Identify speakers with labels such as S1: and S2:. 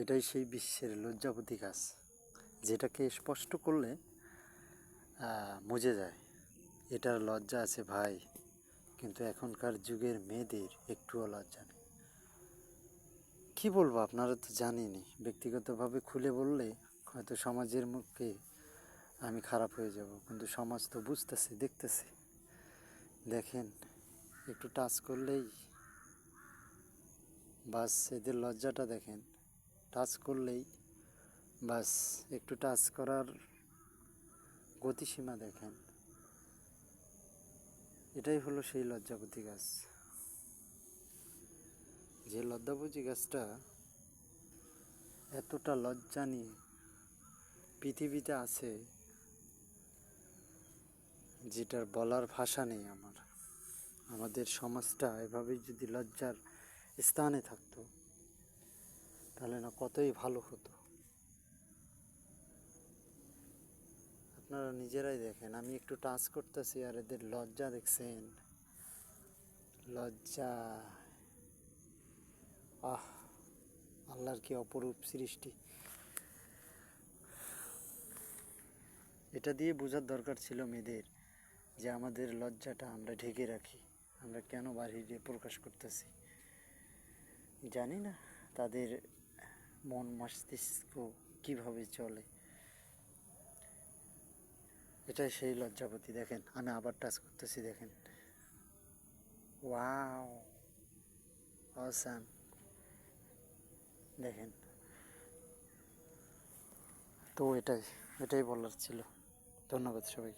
S1: এটাই সেই বিশ্বের লজ্জাপতি গাছ, যেটাকে স্পষ্ট করলে মুজে যায়। এটার লজ্জা আছে ভাই, কিন্তু এখনকার যুগের মেয়েদের একটুও লজ্জা নেই। কী বলব, আপনারা তো জানেনই, ব্যক্তিগতভাবে খুলে বললে হয়তো সমাজের মুখে আমি খারাপ হয়ে যাব, কিন্তু সমাজ তো বুঝতেছে, দেখতেছে। দেখেন, একটু টাচ করলেই বাস, এদের লজ্জাটা দেখেন। টাচ করলেই বাস একটু টাচ করার গতিসীমা দেখেন। এটাই হলো সেই লজ্জাপতি গাছ। যে লজ্জাপতি গাছটা এতটা লজ্জা নিয়ে পৃথিবীতে আছে যেটার বলার ভাষা নেই আমার। আমাদের সমাজটা এভাবেই যদি লজ্জার স্থানে থাকতো তাহলে না কতই ভালো হতো। আপনারা নিজেরাই দেখেন, আমি একটু টাচ করতেছি আর এদের লজ্জা দেখছেন। লজ্জা। আহ, আল্লাহর কি অপরূপ সৃষ্টি। এটা দিয়ে বোঝার দরকার ছিল মেয়েদের যে আমাদের লজ্জাটা আমরা ঢেকে রাখি, আমরা কেন বাহিরে প্রকাশ করতেছি। জানি না, তাদের মন মস্তিষ্ক কীভাবে চলে? এটাই সেই লজ্জাপতি, দেখেন। আমি আবার টাচ করতেছি, দেখেন। ওয়াও! অসাম দেখেন। তো এটাই এটাই বলার ছিল। ধন্যবাদ সবাই